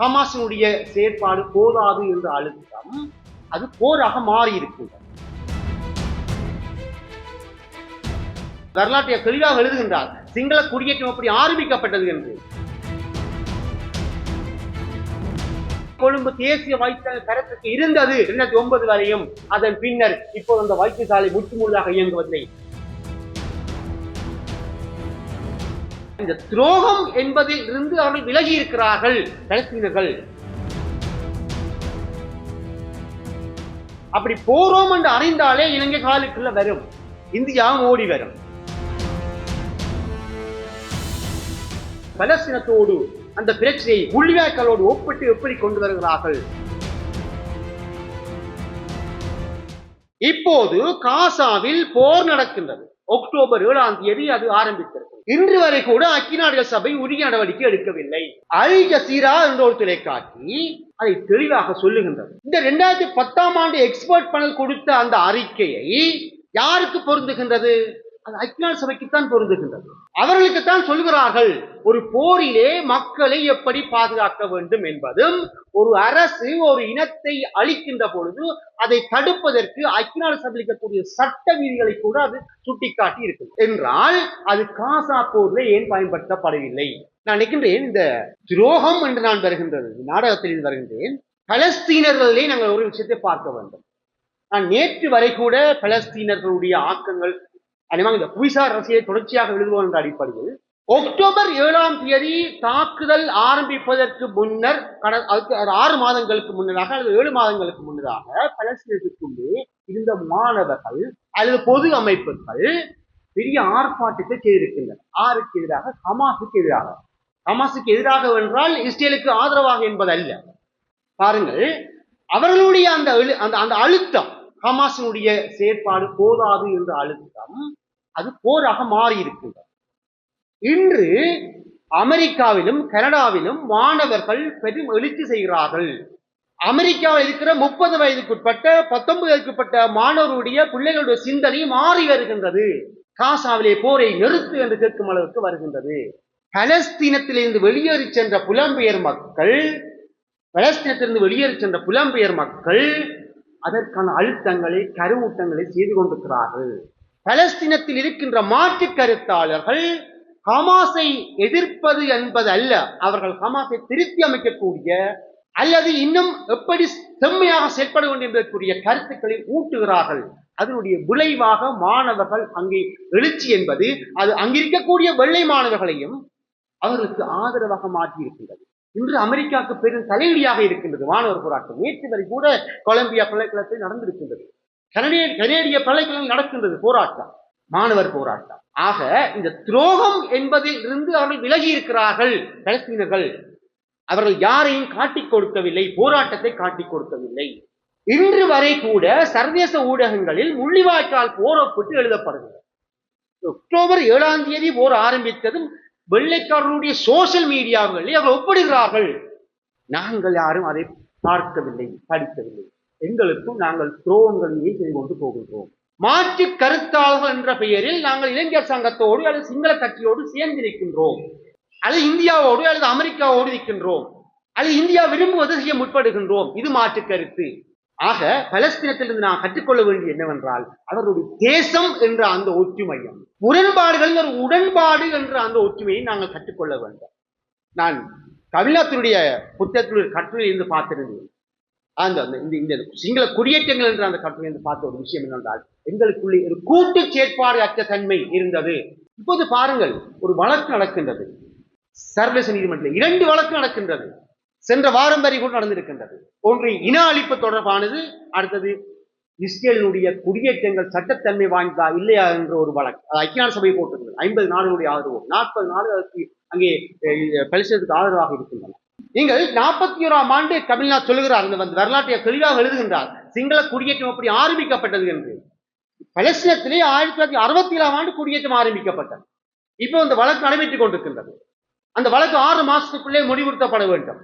ஹமாஸினுடைய செயற்பாடு போதாது என்ற அழுத்தம் அது போராக மாறி இருக்கின்றது வரலாற்றை தெளிவாக எழுதுகின்றார். சிங்கள குடியேற்றம் எப்படி ஆரம்பிக்கப்பட்டது என்று. கொழும்பு தேசிய வைத்தியசாலை தரத்துக்கு இருந்தது. இரண்டாயிரத்தி ஒன்பது வரையும். அதன் பின்னர் இப்போது அந்த வைத்தியசாலை முற்றுமுள்ளாக இயங்குவதில்லை. இந்த துரோகம் என்பதில் இருந்து அவர்கள் விலகி இருக்கிறார்கள் பலஸ்தீனர்கள். அப்படி போறோம் என்று அறிந்தாலே இலங்கை காலுக்குள்ள வரும். இந்தியாவும் ஓடி வரும். பலஸ்தீனத்தோடு அந்த பிரச்சனையை முள்ளிவாய்க்காலோடு ஒப்பிட்டு எப்படி கொண்டு வருகிறார்கள்? இப்போது காசாவில் போர் நடக்கின்றது. அக்டோபர் ஏழாம் தேதி அது ஆரம்பித்திருக்கு இன்று வரை கூட ஐக்கிய நாடுகள் சபை உரிய நடவடிக்கை எடுக்கவில்லை. அல் ஜசீரா என்ற ஒரு தொலைக்காட்சி அதை தெளிவாக சொல்லுகின்றது. இந்த இரண்டாயிரத்தி பத்தாம் ஆண்டு எக்ஸ்பர்ட் panel கொடுத்த அந்த அறிக்கையை யாருக்கு பொருந்துகின்றது? அது ஐக்கிய சபைக்குத்தான் பொருந்துகின்றது. அவர்களுக்குத்தான் சொல்கிறார்கள் ஒரு போரிலே மக்களை எப்படி பாதுகாக்க வேண்டும் என்பதும் ஒரு அரசு ஒரு இனத்தை அழிக்கின்ற பொழுது அதை தடுப்பதற்கு ஐக்கிய நாடு சபையில் இருக்கக்கூடிய சட்ட விதிகளை கூட அது சுட்டிக்காட்டி இருக்கு என்றால் அது காசா போர்ல ஏன் பயன்படுத்தப்படவில்லை? நான் நினைக்கின்றேன் இந்த துரோகம் என்று நான் வருகின்றது நாடகத்தில் வருகின்றேன் பலஸ்தீனர்களிலே நாங்கள் ஒரு விஷயத்தை பார்க்க வேண்டும். நான் நேற்று வரை கூட பலஸ்தீனர்களுடைய ஆக்கங்கள் அதேமாக இந்த புவிசார் அரசியலை தொடர்ச்சியாக எழுதுவோம் என்ற அடிப்படையில் அக்டோபர் ஏழாம் தேதி தாக்குதல் ஆரம்பிப்பதற்கு முன்னர் கட- அதுக்கு ஆறு மாதங்களுக்கு முன்னதாக அல்லது ஏழு மாதங்களுக்கு முன்னதாக பலஸ்தீனத்துக்குள்ளே இருந்த மாணவர்கள் அல்லது பொது அமைப்புகள் பெரிய ஆர்ப்பாட்டத்தை செய்திருக்கின்றனர். ஆருக்கு எதிராக ஹமாஸுக்கு எதிராக. ஹமாஸுக்கு எதிராக என்றால் இஸ்ரேலுக்கு ஆதரவாக என்பது அல்ல பாருங்கள் அவர்களுடைய அந்த அந்த அந்த அழுத்தம் ஹமாஸினுடைய செயற்பாடு போதாது என்ற அழுத்தம் அது போராக மாறி இருக்கின்றது இன்று அமெரிக்காவிலும் கனடாவிலும் மாணவர்கள் பெரும் எழுச்சி செய்கிறார்கள். அமெரிக்காவில் இருக்கிற முப்பது வயதுக்குட்பட்ட பத்தொன்பது வயதுக்குட்பட்ட மாணவருடைய பிள்ளைகளுடைய சிந்தனை மாறி வருகின்றது. காசாவிலே போரை நிறுத்து என்று கேட்கும் அளவுக்கு வருகின்றது. பலஸ்தீனத்திலிருந்து வெளியேறி சென்ற புலம்பெயர் மக்கள் பலஸ்தீனத்திலிருந்து வெளியேறி சென்ற புலம்பெயர் மக்கள் அதற்கான அழுத்தங்களை கருவூட்டங்களை செய்து கொண்டிருக்கிறார்கள். பலஸ்தீனத்தில் இருக்கின்ற மாற்று கருத்தாளர்கள் ஹமாஸை எதிர்ப்பது என்பது அல்ல அவர்கள் ஹமாஸை திருத்தி அமைக்கக்கூடிய அல்லது இன்னும் எப்படி செம்மையாக செயல்பட வேண்டும் என்பதற்குரிய கருத்துக்களை ஊட்டுகிறார்கள். அதனுடைய விளைவாக மாணவர்கள் அங்கே எழுச்சி என்பது அது அங்கிருக்கக்கூடிய வெள்ளை மாணவர்களையும் அவர்களுக்கு ஆதரவாக மாற்றி இருக்கின்றது இன்று அமெரிக்காவுக்கு பெரும் தலைவலியாக இருக்கின்றது. மாணவர் போராட்டம் நேற்று வரை கூட கொலம்பியா பல்கலைக்கழகத்தில் நடந்திருக்கின்றது. கனடிய கனேடிய பல்கலைக்கழகம் நடக்கின்றது போராட்டம் மாணவர் போராட்டம். ஆக இந்த துரோகம் என்பதில் இருந்து அவர்கள் விலகி இருக்கிறார்கள் பலஸ்தீனர்கள். அவர்கள் யாரையும் காட்டிக் கொடுக்கவில்லை போராட்டத்தை காட்டிக் கொடுக்கவில்லை. இன்று வரை கூட சர்வதேச ஊடகங்களில் முள்ளிவாய்க்கால் போர் ஒப்பிட்டு எழுதப்படுகிறது. அக்டோபர் ஏழாம் தேதி போர் ஆரம்பித்ததும் வெள்ளைக்காரர்களுடைய சோசியல் மீடியாக்களில் அவர்கள் ஒப்பிடுகிறார்கள். நாங்கள் யாரும் அதை பார்க்கவில்லை படிக்கவில்லை. எங்களுக்கும் நாங்கள் துரோகங்களையே செய்து கொண்டு போகின்றோம். மாற்று கருத்தாளர்கள் என்ற பெயரில் நாங்கள் இளைஞர் சங்கத்தோடு அல்லது சிங்கள கட்சியோடு சேர்ந்திருக்கின்றோம். அல்லது இந்தியாவோடு அல்லது அமெரிக்காவோடு இருக்கின்றோம். அல்லது இந்தியா விரும்புவது செய்ய முற்படுகின்றோம். இது மாற்று கருத்து. ஆக பலஸ்தீனத்திலிருந்து நான் கற்றுக்கொள்ள வேண்டியது என்னவென்றால் அவருடைய தேசம் என்ற அந்த ஒற்றுமையும் முரண்பாடுகள் ஒரு உடன்பாடு என்ற அந்த ஒற்றுமையை நாங்கள் கற்றுக்கொள்ள வேண்டும். நான் கவிழத்தினுடைய புத்தகத்தினுடைய கட்டுரையில் இருந்து பார்த்திருந்தேன். அந்த அந்த இந்த இந்த சிங்கள குடியேற்றங்கள் என்ற அந்த கட்டுரையில் பார்த்த ஒரு விஷயம் என்னென்றால் எங்களுக்குள்ளே ஒரு கூட்டு செயற்பாடு அற்ற தன்மை இருந்தது. இப்போது பாருங்கள் ஒரு வழக்கு நடக்கின்றது. சர்வதேச நீதிமன்றத்தில் இரண்டு வழக்கு நடக்கின்றது. சென்ற வாரம் வரை கூட நடந்திருக்கின்றது. ஒன்று இன அழிப்பு தொடர்பானது அடுத்தது இஸ்ரேலினுடைய குடியேற்றங்கள் சட்டத்தன்மை வாய்ந்ததா இல்லையா என்ற ஒரு வழக்கு. அது ஐக்கிய நாடு சபை போட்டிருந்தது ஐம்பது நாடுகளுடைய ஆதரவு நாற்பது நாடுகளுக்கு அங்கே பலிசத்துக்கு ஆதரவாக இருக்கின்றன. நீங்கள் நாற்பத்தி ஓராம் ஆண்டு கபில்நாத் சொல்லுகிறார் அந்த வந்து வரலாற்றை தெளிவாக எழுதுகின்றார். சிங்கள குடியேற்றம் எப்படி ஆரம்பிக்கப்பட்டது என்று. பலஸ்தீனத்திலே ஆயிரத்தி தொள்ளாயிரத்தி அறுபத்தி ஏழாம் ஆண்டு குடியேற்றம் ஆரம்பிக்கப்பட்டது. இப்போ இந்த வழக்கு நடைபெற்றுக் கொண்டிருக்கின்றது. அந்த வழக்கு ஆறு மாசத்துக்குள்ளே முடிவுறுத்தப்பட வேண்டும்.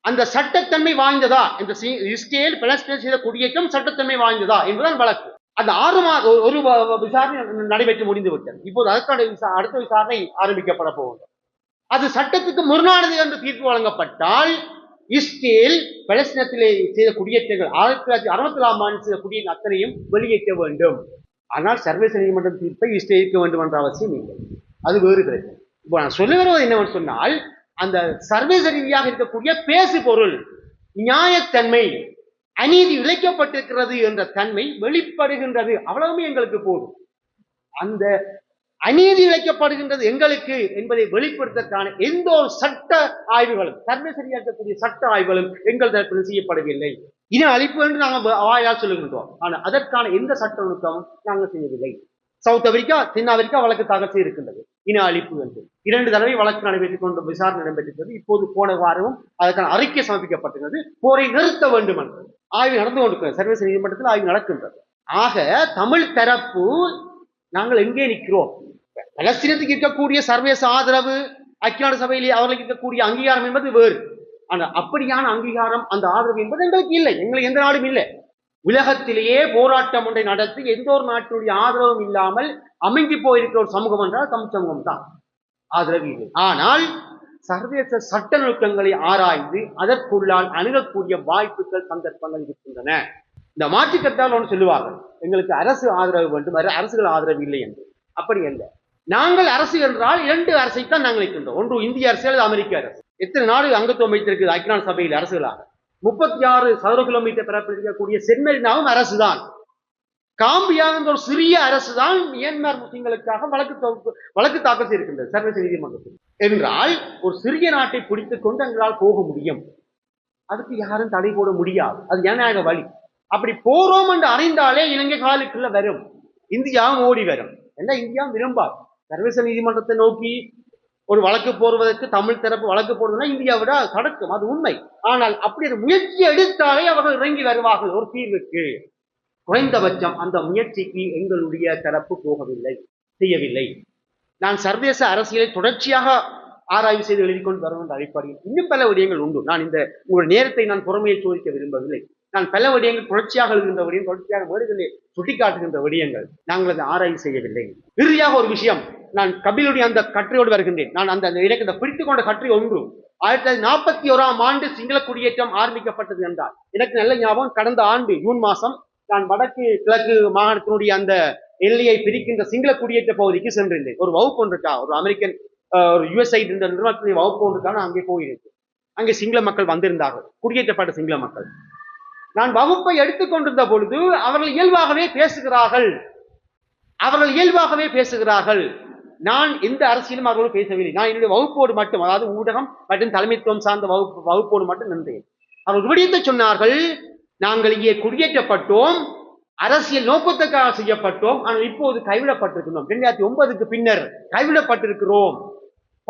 அந்த சட்டத்தன்மை வாய்ந்ததா? இந்த சி- இஸ்ரேல் பலஸ்தீன் செய்த குடியேற்றம் சட்டத்தன்மை வாய்ந்ததா? என்பதுதான் வழக்கு. அந்த ஆறு மாத ஒரு- வ- விசாரணை நடைபெற்று முடிந்து விட்டது இப்போது அதற்கான விசா- அடுத்த விசாரணை ஆரம்பிக்கப்பட போகிறது அது சட்டத்துக்கு முரணானது என்று தீர்ப்பு வழங்கப்பட்டால் இஸ்ரேல் பலஸ்தீனத்திலே செய்த குடியேற்றங்கள் ஆயிரத்தி தொள்ளாயிரத்தி அறுபத்தி ஏழாம் ஆண்டு செய்த குடியின் அத்தனையும் வெளியேற்ற வேண்டும். ஆனால் சர்வதேச நீதிமன்றம் தீர்ப்பை இஸ்ரேல் இருக்க வேண்டும் என்ற அவசியம் இல்லை. அது வேறு பிரச்சனை. இப்போ நான் சொல்ல வருவது என்னவென்று சொன்னால் அந்த சர்வதேச ரீதியாக இருக்கக்கூடிய பேசு பொருள் நியாயத்தன்மை அநீதி இழைக்கப்பட்டிருக்கிறது என்ற தன்மை வெளிப்படுகின்றது. அவ்வளவுமே எங்களுக்கு போதும். அந்த அநீதி இழைக்கப்படுகின்றது எங்களுக்கு என்பதை வெளிப்படுத்தற்கான எந்த ஒரு சட்ட ஆய்வுகளும் தன்மை இருக்கக்கூடிய சட்ட ஆய்வுகளும் எங்கள் தரப்பில் செய்யப்படவில்லை. இன அழிப்பு என்று நாங்கள் வாயால் சொல்லுகின்றோம். ஆனால் அதற்கான எந்த சட்ட நுட்பமும் நாங்கள் செய்யவில்லை. சவுத் ஆப்பிரிக்கா தென்னாப்பிரிக்கா வழக்கு தாக்கல் செய்திருக்கின்றது இன அழிப்பு என்று. இரண்டு தடவை வழக்கு நடைபெற்றுக் கொண்டு விசாரணை நடைபெற்றிருந்தது இப்போது போன வாரமும் அதற்கான அறிக்கை சமர்ப்பிக்கப்பட்டுள்ளது போரை நிறுத்த வேண்டும் என்று ஆய்வு நடந்து கொண்டிருக்கிறது. சர்வதேச நீதிமன்றத்தில் ஆய்வு நடக்கின்றது. ஆக தமிழ் தரப்பு நாங்கள் எங்கே நிற்கிறோம்? பலஸ்தீனத்துக்கு இருக்கக்கூடிய சர்வதேச ஆதரவு ஐக்கிய நாடு சபையிலே அவர்களுக்கு இருக்கக்கூடிய அங்கீகாரம் என்பது வேறு. ஆனால் அப்படியான அங்கீகாரம் அந்த ஆதரவு என்பது எங்களுக்கு இல்லை. எங்களுக்கு எந்த நாடும் இல்லை. உலகத்திலேயே போராட்டம் ஒன்றை நடத்தி எந்த ஒரு நாட்டினுடைய ஆதரவும் இல்லாமல் அமைங்கி போயிருக்கிற ஒரு சமூகம் என்றால் தமிழ் சமூகம் தான். ஆதரவு இல்லை. ஆனால் சர்வதேச சட்ட நுட்பங்களை ஆராய்ந்து அதற்குள்ளால் அணுகக்கூடிய வாய்ப்புகள் சந்தர்ப்பங்கள் இருக்கின்றன. இந்த மாற்றுக்கட்டால் ஒன்று சொல்லுவார்கள் எங்களுக்கு அரசு ஆதரவு வேண்டும் அரசுகள் ஆதரவு இல்லை என்று. அப்படி இல்லை நாங்கள் அரசு என்றால் இரண்டு அரசை தான் நாங்கள் இருக்கின்றோம் ஒன்று இந்திய அரசு அல்லது அமெரிக்க அரசு. எத்தனை நாடு அங்கத்துவம் வைத்திருக்கிறது ஐக்கிய சபையில் அரசுகளாக? முப்பத்தி ஆறு சதுர கிலோமீட்டர் பரப்பில் இருக்கக்கூடிய அரசு அரசுதான். காம்பியா என்ற ஒரு சிறிய அரசு தான் மியான்மர் முஸ்லிம்களுக்காக வழக்கு வழக்கு தாக்கல் செய்திருக்கின்றது சர்வதேச நீதிமன்றத்தில். என்றால் ஒரு சிறிய நாட்டை பிடித்துக் கொண்டு எங்களால் போக முடியும். அதுக்கு யாரும் தடை போட முடியாது. அது ஜனநாயக வழி. அப்படி போறோம் என்று அறிந்தாலே இலங்கை காலுக்குள்ள வரும். இந்தியாவும் ஓடி வரும். என்ன இந்தியா விரும்பாது. சர்வதேச நீதிமன்றத்தை நோக்கி ஒரு வழக்கு போடுவதற்கு தமிழ் தரப்பு வழக்கு போடுவதுனா இந்தியாவிட கடக்கும் அது உண்மை. ஆனால் அப்படி ஒரு முயற்சி எடுத்தாலே அவர்கள் இறங்கி வருவார்கள். ஒரு தீர்வுக்கு. குறைந்தபட்சம் அந்த முயற்சிக்கு எங்களுடைய தரப்பு போகவில்லை செய்யவில்லை. நான் சர்வதேச அரசியலை தொடர்ச்சியாக ஆராய்வு செய்து எழுதி கொண்டு வரும் என்ற அடிப்படையில் இன்னும் பல விடயங்கள் உண்டு. நான் இந்த உங்கள் நேரத்தை நான் பொறுமையில் சோதிக்க விரும்பவில்லை. நான் பல விடயங்கள் தொடர்ச்சியாக எழுதுகின்ற விடயம் தொடர்ச்சியாக வேறுகளை சுட்டிக்காட்டுகின்ற விடயங்கள். நாங்கள் அதை ஆராய்ச்சி செய்யவில்லை. இறுதியாக ஒரு விஷயம் நான் கபிலுடைய அந்த கட்டுரையோடு வருகின்றேன். நான் அந்த அந்த எனக்கு இந்த பிடித்துக் கொண்ட கட்டுரை ஒன்று. ஆயிரத்தி தொள்ளாயிரத்தி நாற்பத்தி ஓராம் ஆண்டு சிங்கள குடியேற்றம் ஆரம்பிக்கப்பட்டது என்றால் எனக்கு நல்ல ஞாபகம் கடந்த ஆண்டு ஜூன் மாதம் நான் வடக்கு கிழக்கு மாகாணத்தினுடைய அந்த எல்லையை பிரிக்கின்ற சிங்கள குடியேற்ற பகுதிக்கு சென்றிருந்தேன். ஒரு வகுப்பு ஒன்றுக்கா ஒரு அமெரிக்கன் அஹ், ஒரு யுஎஸ்ஐ என்ற நிறுவனத்தினுடைய வகுப்பு ஒன்றுக்கா நான் அங்கே போயிருந்தேன். அங்கே சிங்கள மக்கள் வந்திருந்தார்கள். குடியேற்றப்பட்ட சிங்கள மக்கள். நான் வகுப்பை எடுத்துக்கொண்டிருந்த பொழுது அவர்கள் இயல்பாகவே பேசுகிறார்கள். அவர்கள் இயல்பாகவே பேசுகிறார்கள். நான் எந்த அரசியலும் அவர்களோடு பேசவில்லை. நான் என்னுடைய வகுப்போடு மட்டும் அதாவது ஊடகம் மற்றும் தலைமைத்துவம் சார்ந்த வகுப்பு வகுப்போடு மட்டும் நின்றேன். அவர்கள் விடயத்தை சொன்னார்கள் நாங்கள் இங்கே குடியேற்றப்பட்டோம் அரசியல் நோக்கத்துக்காக செய்யப்பட்டோம் ஆனால் இப்போது கைவிடப்பட்டிருக்கிறோம். இரண்டாயிரத்தி ஒன்பதுக்கு பின்னர் கைவிடப்பட்டிருக்கிறோம்.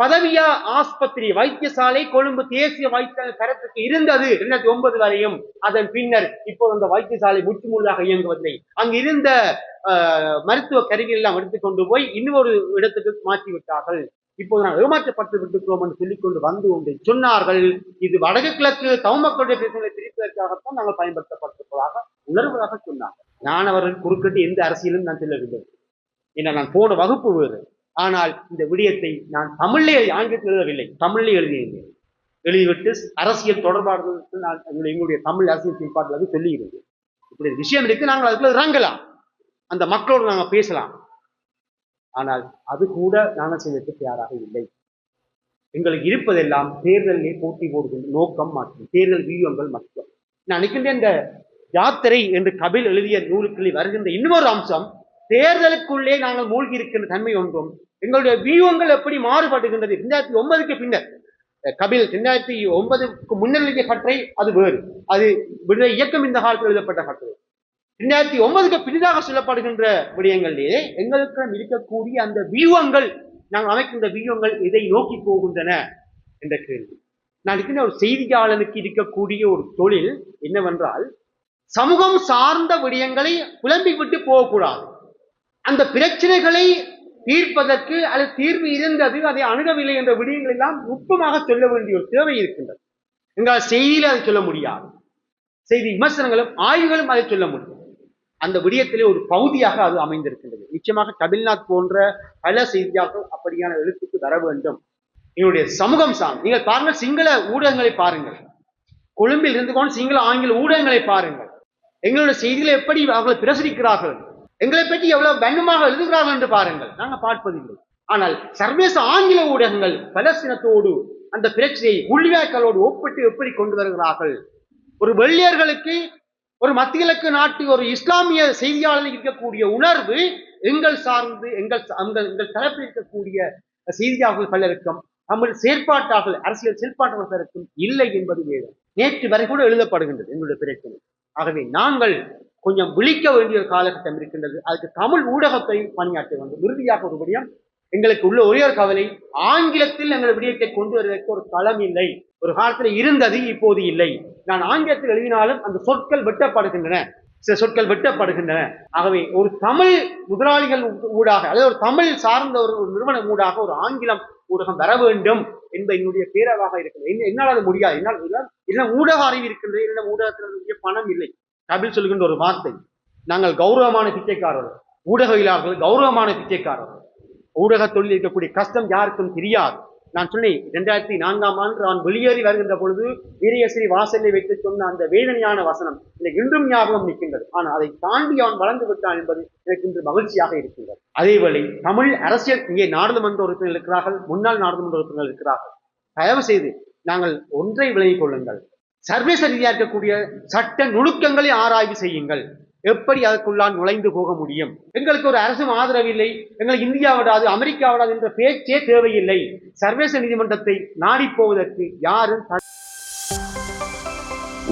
பதவியா ஆஸ்பத்திரி வைத்தியசாலை கொழும்பு தேசிய வைத்திய தரத்துக்கு இருந்தது. இரண்டாயிரத்தி ஒன்பது வரையும் அதன் பின்னர் இப்போது அந்த வைத்தியசாலை முற்றுமுள்ளாக இயங்குவதில்லை. அங்கு இருந்த மருத்துவ கருவிகள் எல்லாம் எடுத்துக்கொண்டு போய் இன்னொரு இடத்துக்கு மாற்றி விட்டார்கள். இப்போது நான் ஏமாற்றப்பட்டு விட்டுக்கிறோம் என்று சொல்லிக் கொண்டு வந்து கொண்டு சொன்னார்கள். இது வடக்கு கிழக்கு தவமக்களுடைய பிரச்சனைகளை பிரிப்பதற்காகத்தான் நாங்கள் பயன்படுத்தப்பட்டிருப்பதாக உணர்வதாக சொன்னார்கள். நான் அவர்கள் குறுக்கிட்டு எந்த அரசியலும் நான் செல்லவில்லை. ஏன்னா நான் போன வகுப்பு வேறு. ஆனால் இந்த விடயத்தை நான் தமிழிலே ஆங்கிலத்தில் எழுதவில்லை. தமிழிலே எழுதியிருந்தேன். எழுதிவிட்டு அரசியல் தொடர்பாளர்களுக்கு நான் எங்களுடைய எங்களுடைய தமிழ் அரசியல் செயல்பாட்டில் அது சொல்லியிருந்தேன் இப்படி விஷயம் இருக்கு நாங்கள் அதுக்குள்ள இறங்கலாம். அந்த மக்களோடு நாங்கள் பேசலாம். ஆனால் அது கூட நாங்கள் செய்வதற்கு தயாராக இல்லை. எங்களுக்கு இருப்பதெல்லாம் தேர்தலிலே போட்டி போடுகின்ற நோக்கம் மற்றும் தேர்தல் வியூகங்கள் மட்டும். நான் நினைக்கின்ற இந்த யாத்திரை என்று கபில் எழுதிய நூலுக்களில் வருகின்ற இன்னொரு அம்சம் தேர்தலுக்குள்ளே நாங்கள் மூழ்கி இருக்கின்ற தன்மை ஒன்றும் எங்களுடைய வியூகங்கள் எப்படி மாறுபடுகின்றது? ரெண்டாயிரத்தி ஒன்பதுக்கு பின்னர். கபில் ரெண்டாயிரத்தி ஒன்பதுக்கு முன்னர் எழுதிய கட்டுரை அது வேறு. அது விடுதலை இயக்கம் இந்த காலத்தில் எழுதப்பட்ட கட்டுரை. ரெண்டாயிரத்தி ஒன்பதுக்கு பிரிதாக சொல்லப்படுகின்ற விடயங்களிலே எங்களுக்கு இருக்கக்கூடிய அந்த வியூகங்கள் நாங்கள் அமைக்கின்ற வியூகங்கள் இதை நோக்கி போகின்றன என்ற கேள்வி. நான் இருக்கின்ற ஒரு செய்தியாளனுக்கு இருக்கக்கூடிய ஒரு தொழில் என்னவென்றால் சமூகம் சார்ந்த விடயங்களை புலம்பி விட்டு போகக்கூடாது. அந்த பிரச்சனைகளை தீர்ப்பதற்கு அல்லது தீர்வு இருந்தது அதை அணுகவில்லை என்ற விடயங்கள் எல்லாம் நுட்பமாக சொல்ல வேண்டிய ஒரு தேவை இருக்கின்றது. எங்களால் செய்தியில அதை சொல்ல முடியாது. செய்தி விமர்சனங்களும் ஆய்வுகளும் அதை சொல்ல முடியும் அந்த விடயத்திலே ஒரு பகுதியாக அது அமைந்திருக்கின்றது. நிச்சயமாக கபில்நாத் போன்ற பல செய்தியாக அப்படியான எழுத்துக்கு வர வேண்டும். எங்களுடைய சமூகம் சார்ந்து நீங்கள் பாருங்கள் சிங்கள ஊடகங்களை பாருங்கள். கொழும்பில் இருந்து கொண்டு சிங்கள ஆங்கில ஊடகங்களை பாருங்கள். எங்களுடைய செய்திகளை எப்படி அவர்கள் பிரசரிக்கிறார்கள்? எங்களை பற்றி எவ்வளவு வன்மமாக எழுதுகிறார்கள் என்று பாருங்கள். நாங்கள் பார்ப்பதில்லை. ஆனால் சர்வதேச ஆங்கில ஊடகங்கள் பலஸ்தீனத்தோடு அந்த பிரச்சனையை உள்ளியாக்களோடு ஒப்பிட்டு எப்படி கொண்டு வருகிறார்கள்? ஒரு வெள்ளியர்களுக்கு ஒரு மத்திய கிழக்கு நாட்டு ஒரு இஸ்லாமிய செய்தியாளர் இருக்கக்கூடிய உணர்வு எங்கள் சார்ந்து எங்கள் எங்கள் எங்கள் தரப்பில் இருக்கக்கூடிய செய்தியாளர்கள் பலருக்கும் தமிழ் செயற்பாட்டாளர்கள் அரசியல் செயற்பாட்டாளர்கள் பலருக்கும் இல்லை என்பது வேறு. நேற்று வரை கூட எழுதப்படுகின்றது எங்களுடைய பிரச்சனை. ஆகவே நாங்கள் கொஞ்சம் விழிக்க வேண்டிய ஒரு காலகட்டம் இருக்கின்றது. அதுக்கு தமிழ் ஊடகத்தை பணியாற்ற வேண்டும் இறுதியாக ஒரு விடயம் எங்களுக்கு உள்ள ஒரே ஒரு கவலை ஆங்கிலத்தில் எங்கள் விடயத்தை கொண்டு வருவதற்கு ஒரு களம் இல்லை. ஒரு காலத்தில் இருந்தது இப்போது இல்லை. நான் ஆங்கிலத்தில் எழுதினாலும் அந்த சொற்கள் வெட்டப்படுகின்றன. சில சொற்கள் வெட்டப்படுகின்றன. ஆகவே ஒரு தமிழ் முதலாளிகள் ஊடாக அதாவது ஒரு தமிழ் சார்ந்த ஒரு நிறுவனம் ஊடாக ஒரு ஆங்கிலம் ஊடகம் வர வேண்டும் என்பது என்னுடைய பேரவாக இருக்கிறது. என்ன- என்னால் அது முடியாது. என்னால் என்ன ஊடக அறிவு இருக்கின்றது என்ன ஊடகத்தில் பணம் இல்லை. கபில் சொல்கின்ற ஒரு வார்த்தை. நாங்கள் கௌரவமான பிச்சைக்காரர்கள். ஊடகவியலாளர்கள் கௌரவமான பிச்சைக்காரர்கள். ஊடக தொழில் இருக்கக்கூடிய கஷ்டம் யாருக்கும் தெரியாது. நான் சொன்னேன் இரண்டாயிரத்தி நான்காம் ஆண்டு நான் வெளியேறி வருகின்ற பொழுது வீரியஸ்ரீ வாசலை வைத்து சொன்ன அந்த வேதனையான வசனம் எனக்கு இன்றும் ஞாபகம் நிற்கின்றது. ஆனால் அதை தாண்டி அவன் வளர்ந்து விட்டான் என்பது எனக்கு இன்று மகிழ்ச்சியாக இருக்கின்றது. அதேவேளை தமிழ் அரசியல் இங்கே நாடாளுமன்ற உறுப்பினர்கள் இருக்கிறார்கள் முன்னாள் நாடாளுமன்ற உறுப்பினர்கள் இருக்கிறார்கள். தயவு செய்து நாங்கள் ஒன்றை விலகிக் கொள்ளுங்கள். சர்வதேச ரீதியாக இருக்கக்கூடிய சட்ட நுணுக்கங்களை ஆராய்வு செய்யுங்கள். எப்படி அதற்குள்ளால் நுழைந்து போக முடியும்? எங்களுக்கு ஒரு அரசும் ஆதரவில்லை எங்களுக்கு இந்தியா விடாது அமெரிக்கா விடாது என்ற பேச்சே தேவையில்லை. சர்வதேச நீதிமன்றத்தை நாடி போவதற்கு யாரும்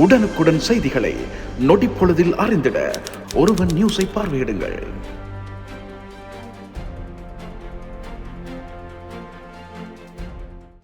உடனுக்குடன் செய்திகளை நொடிப்பொழுதில் அறிந்திட ஒருவன் நியூஸை பார்வையிடுங்கள்.